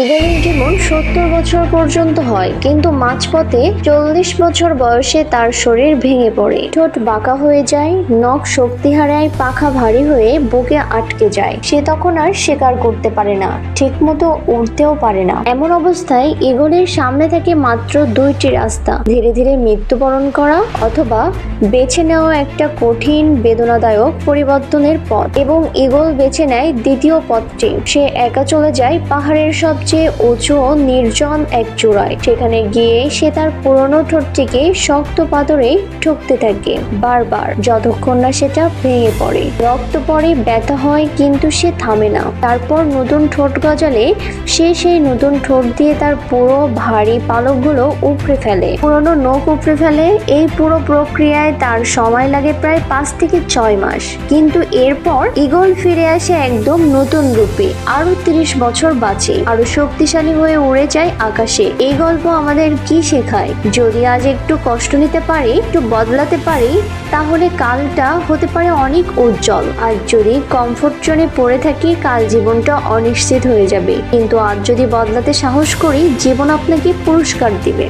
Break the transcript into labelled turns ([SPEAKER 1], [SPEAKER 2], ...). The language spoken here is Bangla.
[SPEAKER 1] ইগলের জীবন সত্তর বছর পর্যন্ত হয়, কিন্তু মাঝপথে চল্লিশ বছর বয়সে তার শরীর ভেঙে পড়ে। ঠোঁট বাঁকা হয়ে যায়, নখ শক্তি হারায়, পাখা ভারী হয়ে বুকে আটকে যায়। সে তখন আর শিকার করতে পারে না, ঠিকমতো উঠতেও পারে না। এমন অবস্থায় ইগলের সামনে থাকে মাত্র দুইটি রাস্তা। ধীরে ধীরে মৃত্যুবরণ করা অথবা বেছে নেওয়া একটা কঠিন, বেদনাদায়ক পরিবর্তনের পথ। এবং ইগল বেছে নেয় দ্বিতীয় পথটি। সে একা চলে যায় পাহাড়ের সবচেয়ে উঁচু নির্জন এক চূড়ায়, সেখানে গিয়ে সে তার পুরনো ঠোঁটটিকে শক্ত পাথরে ঠুকতে থাকে। বারবার, যতক্ষণ না সেটা ভেঙে পড়ে। রক্ত পরে ব্যথা হয়, কিন্তু সে থামে না। তারপর নতুন ঠোঁট গজালে, সে সেই নতুন ঠোঁট দিয়ে তার পুরো ভারী পালকগুলো উপড়ে ফেলে। পুরনো নখ উপড়ে ফেলে, এই পুরো প্রক্রিয়ায় তার সময় লাগে প্রায় পাঁচ থেকে ছয় মাস। কিন্তু এরপর ইগল ফিরে আসে একদম নতুন রূপে। আরও তিরিশ বছর বাঁচে। আরও শক্তিশালী হয়ে উড়ে যায় আকাশে। এই গল্প আমাদের কি শেখায়? যদি আজ একটু কষ্ট নিতে পারি, একটু বদলাতে পারি, তাহলে কালটা হতে পারে অনেক উজ্জ্বল। আর যদি কমফোর্ট জোনে পড়ে থাকি, কাল জীবনটা অনিশ্চিত হয়ে যাবে। কিন্তু আজ যদি বদলাতে সাহস করি, জীবন আপনাকে পুরস্কার দিবে।